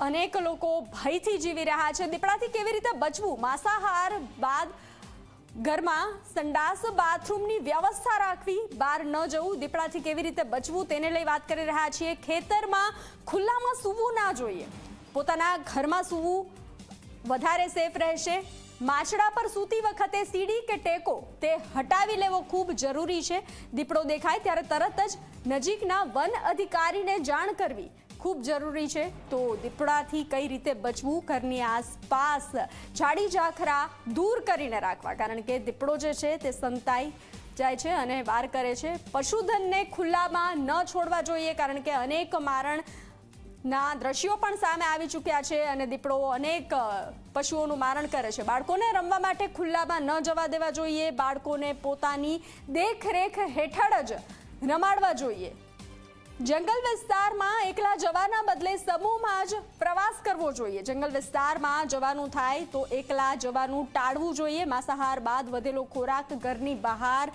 અનેક લોકો ભયથી જીવી રહ્યા છે. દીપડાથી કેવી રીતે બચવું? માંસાહાર બાદ ઘરમાં સંડાસ બાથરૂમની વ્યવસ્થા રાખવી, બહાર ન જવું, દીપડાથી કેવી રીતે બચવું તેને લઈ વાત કરી રહ્યા છીએ. ખેતરમાં ખુલ્લામાં સૂવું ના જોઈએ. પોતાના ઘરમાં સૂવું વધારે સેફ રહેશે. માછડા પર સૂતી વખતે સીડી કે ટેકો તે હટાવી લેવો ખૂબ જરૂરી છે. દીપડો દેખાય ત્યારે તરત જ નજીકના વન અધિકારીને જાણ કરવી. ખૂબ જરૂરી છે. તો દીપડાથી કઈ રીતે બચવું? ઘરની આસપાસ ઝાડી ઝાખરા દૂર કરીને રાખવા. કારણ કે દીપડો જે છે તે સંતાઈ જાય છે અને વાર કરે છે. પશુધનને ખુલ્લામાં ન છોડવા જોઈએ, કારણ કે અનેક મારણ ના દ્રશ્યો પણ સામે આવી ચૂક્યા છે અને દીપડો અનેક પશુઓનું મારણ કરે છે. બાળકોને રમવા માટે ખુલ્લામાં ન જવા દેવા જોઈએ. બાળકોને પોતાની દેખરેખ હેઠળ જ રમાડવા જોઈએ. જંગલ વિસ્તારમાં એકલા જવાના બદલે સમૂહમાં જ પ્રવાસ કરવો જોઈએ. જંગલ વિસ્તારમાં જવાનું થાય તો એકલા જવાનું ટાળવું જોઈએ. માંસાહાર બાદ વધેલો ખોરાક ઘરની બહાર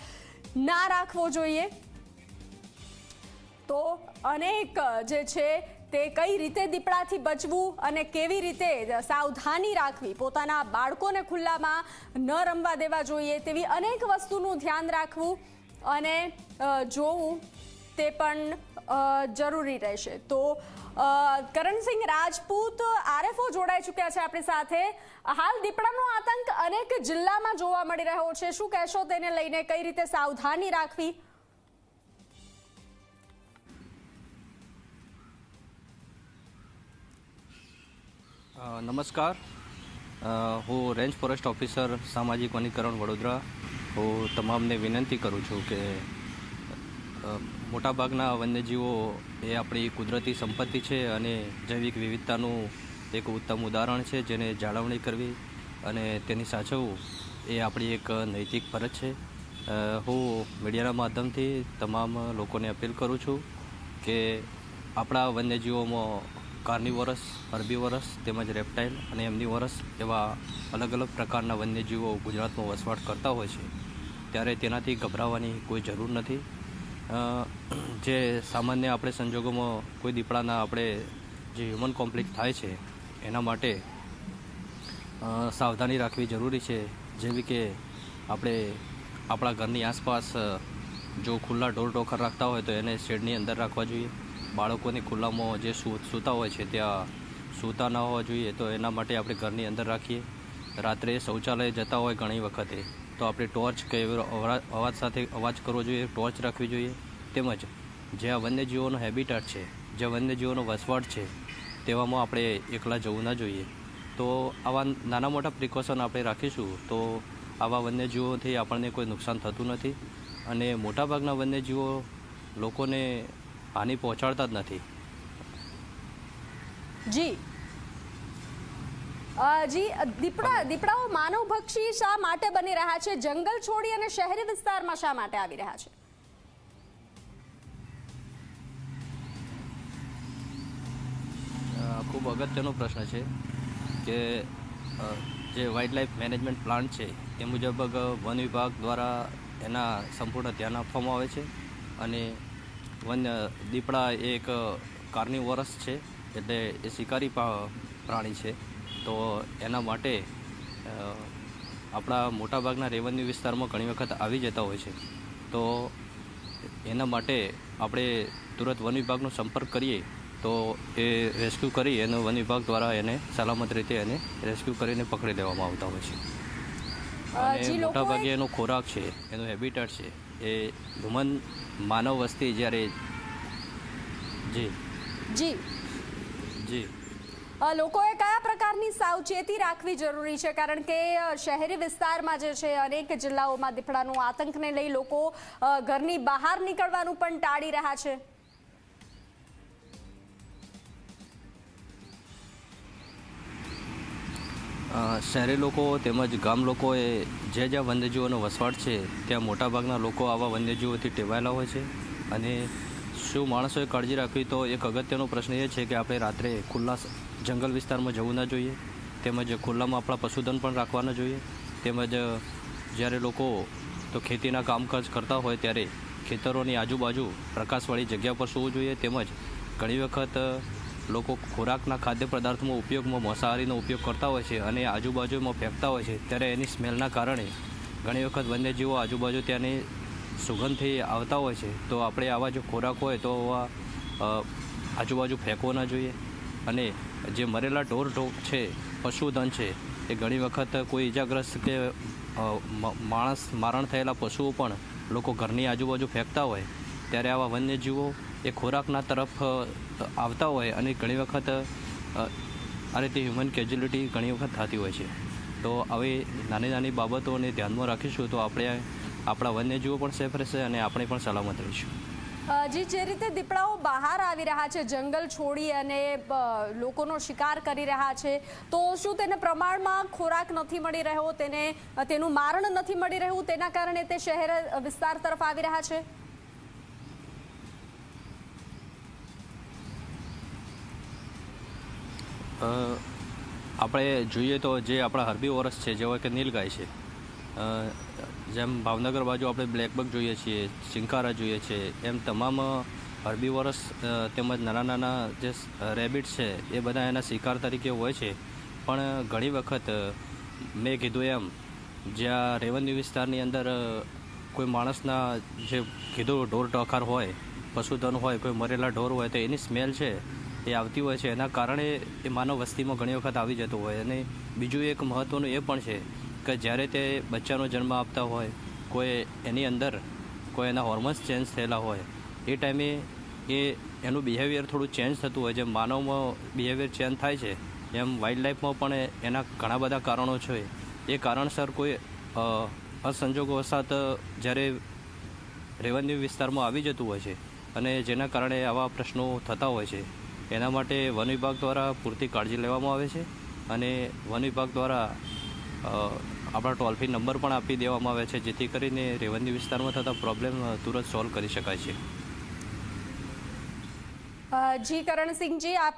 ના રાખવો જોઈએ. તો અનેક જે છે તે કઈ રીતે દીપડાથી બચવું અને કેવી રીતે સાવધાની રાખવી? પોતાના બાળકોને ખુલ્લામાં ન રમવા દેવા જોઈએ તેવી અનેક વસ્તુનું ધ્યાન રાખવું અને જોવું તે પણ જરૂરી રહેશે. તો કરણસિંહ રાજપૂત આરએફઓ જોડાઈ ચૂક્યા છે આપણી સાથે. હાલ દીપડાનો આતંક અનેક જિલ્લામાં જોવા મળી રહ્યો છે. શું કહેશો તેને લઈને? કઈ રીતે સાવધાની રાખવી? નમસ્કાર. હું રેન્જ ફોરેસ્ટ ઓફિસર સામાજિક વનીકરણ વડોદરા. હું તમામને વિનંતી કરું છું કે મોટાભાગના વન્યજીવો એ આપણી કુદરતી સંપત્તિ છે અને જૈવિક વિવિધતાનું એક ઉત્તમ ઉદાહરણ છે જેને જાળવણી કરવી અને તેની સાચવવું એ આપણી એક નૈતિક ફરજ છે. હું મીડિયાના માધ્યમથી તમામ લોકોને અપીલ કરું છું કે આપણા વન્યજીવોમાં કાર્નિવરસ હર્બીવરસ તેમજ રેપ્ટાઇલ અને એમની વરસ એવા અલગ અલગ પ્રકારના વન્યજીવો ગુજરાતમાં વસવાટ કરતા હોય છે. ત્યારે તેનાથી ગભરાવાની કોઈ જરૂર નથી. જે સામાન્ય આપણે સંજોગોમાં કોઈ દીપડાના આપણે જે હ્યુમન કોમ્પ્લેક્સ થાય છે, એના માટે સાવધાની રાખવી જરૂરી છે. જેવી કે આપણે આપણા ઘરની આસપાસ જો ખુલ્લા ઢોર ઢોખર રાખતા હોય તો એને શેડની અંદર રાખવા જોઈએ. બાળકોને ખુલ્લામાં જે સૂતા હોય છે ત્યાં સૂતા ન હોવા જોઈએ તો એના માટે આપણે ઘરની અંદર રાખીએ. રાત્રે શૌચાલય જતા હોય ઘણી વખતે. તો આપણે ટોર્ચ કે અવાજ સાથે અવાજ કરવો જોઈએ, ટોર્ચ રાખવી જોઈએ. તેમજ જે આ વન્યજીવોનો હેબિટેટ છે, જે વન્યજીવોનો વસવાટ છે, તેવામાં આપણે એકલા જવું ના જોઈએ. તો આવા નાના મોટા પ્રિકોશન આપણે રાખીશું, તો આવા વન્યજીવોથી આપણને કોઈ નુકસાન થતું નથી અને મોટાભાગના વન્યજીવો લોકોને હાનિ પહોંચાડતા જ નથી. જી. જી દીપડા, દીપડાઓ માનવભક્ષી શા માટે બની રહ્યા છે? જંગલ છોડી અને શહેરી વિસ્તારમાં શા માટે આવી રહ્યા છે? ખૂબ અગત્યનો પ્રશ્ન છે કે જે વાઇલ્ડ લાઈફ મેનેજમેન્ટ પ્લાન્ટ છે એ મુજબ વન વિભાગ દ્વારા એના સંપૂર્ણ ધ્યાન આપવામાં આવે છે અને વન્ય દીપડા એક કાર્નિવરસ છે એટલે એ શિકારી પ્રાણી છે. તો એના માટે આપણા મોટાભાગના રેવન્યુ વિસ્તારમાં ઘણી વખત આવી જતા હોય છે. તો એના માટે આપણે તુરંત વન વિભાગનો સંપર્ક કરીએ તો એ રેસ્ક્યુ કરી એનો વન વિભાગ દ્વારા એને સલામત રીતે એને રેસ્ક્યુ કરીને પકડી લેવામાં આવતા હોય છે. અને મોટાભાગે એનો ખોરાક છે એનો હેબિટેટ છે એ હ્યુમન માનવ વસ્તી જ્યારે જી. જી. જી. લોકોએ કયા પ્રકારની સાવચેતી રાખવી જરૂરી છે? કારણ કે શહેરી વિસ્તારમાં જે છે, અનેક જિલ્લાઓમાં દીપડાનું આતંકને લઈ લોકો ઘરની બહાર નીકળવાનું પણ ટાળી રહ્યા છે. શહેરી લોકો તેમજ ગામ લોકોએ જે જ્યાં વન્યજીવોનો વસવાટ છે, ત્યાં મોટાભાગના લોકો આવા વન્યજીવોથી ટેવાયેલા હોય છે. અને શું માણસોએ કાળજી રાખવી તો એક અગત્યનો પ્રશ્ન એ છે કે આપણે રાત્રે ખુલ્લા જંગલ વિસ્તારમાં જવું ના જોઈએ, તેમજ ખુલ્લામાં આપણા પશુધન પણ રાખવા ના જોઈએ, તેમજ જ્યારે લોકો તો ખેતીના કામકાજ કરતા હોય ત્યારે ખેતરોની આજુબાજુ પ્રકાશવાળી જગ્યા પર સૂવું જોઈએ, તેમજ ઘણી વખત લોકો ખોરાકના ખાદ્ય પદાર્થમાં ઉપયોગમાં મોસાહારીનો ઉપયોગ કરતા હોય છે અને આજુબાજુમાં ફેંકતા હોય છે, ત્યારે એની સ્મેલના કારણે ઘણી વખત વન્યજીવો આજુબાજુ ત્યાંની સુગંધથી આવતા હોય છે, તો આપણે આવા જો ખોરાક હોય તો આવા આજુબાજુ ફેંકવો ના જોઈએ. અને જે મરેલા ઢોર ઢોક છે, પશુધન છે, એ ઘણી વખત કોઈ ઈજાગ્રસ્ત કે માણસ મારણ થયેલા પશુઓ પણ લોકો ઘરની આજુબાજુ ફેંકતા હોય. ત્યારે આવા વન્યજીવો એ ખોરાકના તરફ આવતા હોય અને ઘણી વખત આ રીતે હ્યુમન કેજ્યુલિટી ઘણી વખત થતી હોય છે. તો આવી નાની નાની બાબતોને ધ્યાનમાં રાખીશું તો આપણે, આપણા વન્યજીવો પણ સેફ રહેશે અને આપણે પણ સલામત રહીશું. જી જે રીતે દીપડાઓ બહાર આવી રહ્યા છે, જંગલ છોડી અને લોકોનો શિકાર કરી રહ્યા છે, તો શું તેને પ્રમાણમાં ખોરાક નથી મળી રહ્યો, તેને તેનું મારણ નથી મળી રહ્યું, તેના કારણે તે શહેર વિસ્તાર તરફ આવી રહ્યા છે? આપણે જોઈએ તો જે આપણા હર્બી વરસ છે જેવા કે નીલગાય છે જેમ ભાવનગર બાજુ આપણે બ્લેકબક જોઈએ છીએ ચિંકારા જોઈએ છીએ, એમ તમામ અરબી વરસ તેમજ નાના નાના જે રેબિટ છે, એ બધા એના શિકાર તરીકે હોય છે. પણ ઘણી વખત મેં કીધું એમ, જ્યાં રેવન્યુ વિસ્તારની અંદર કોઈ માણસના જે કીધું ઢોર ટોખાર હોય, પશુધન હોય, કોઈ મરેલા ઢોર હોય, તો એની સ્મેલ છે, એ આવતી હોય છે. એના કારણે એ માનવ વસ્તીમાં ઘણી વખત આવી જતું હોય. અને બીજું એક મહત્ત્વનું એ પણ છે કે જ્યારે તે બચ્ચાનો જન્મ આપતા હોય, કોઈ એની અંદર કોઈ એના હોર્મોન્સ ચેન્જ થયેલા હોય, એ ટાઈમે એ એનું બિહેવિયર થોડું ચેન્જ થતું હોય, જેમ માનવમાં બિહેવિયર ચેન્જ થાય છે, એમ વાઇલ્ડ લાઈફમાં પણ એના ઘણા બધા કારણો છે. એ કારણસર કોઈ અસંજોગવશાત જ્યારે રેવન્યુ વિસ્તારમાં આવી જતું હોય છે અને જેના કારણે આવા પ્રશ્નો થતા હોય છે, એના માટે વન વિભાગ દ્વારા પૂરતી કાળજી લેવામાં આવે છે અને વન વિભાગ દ્વારા આપણા ટોલ ફ્રી નંબર પણ આપી દેવામાં આવે છે, જેથી કરીને રેવન્યુ વિસ્તારમાં થતા પ્રોબ્લેમ તુરંત સોલ્વ કરી શકાય છે. જી, કરણસિંહજી, આપ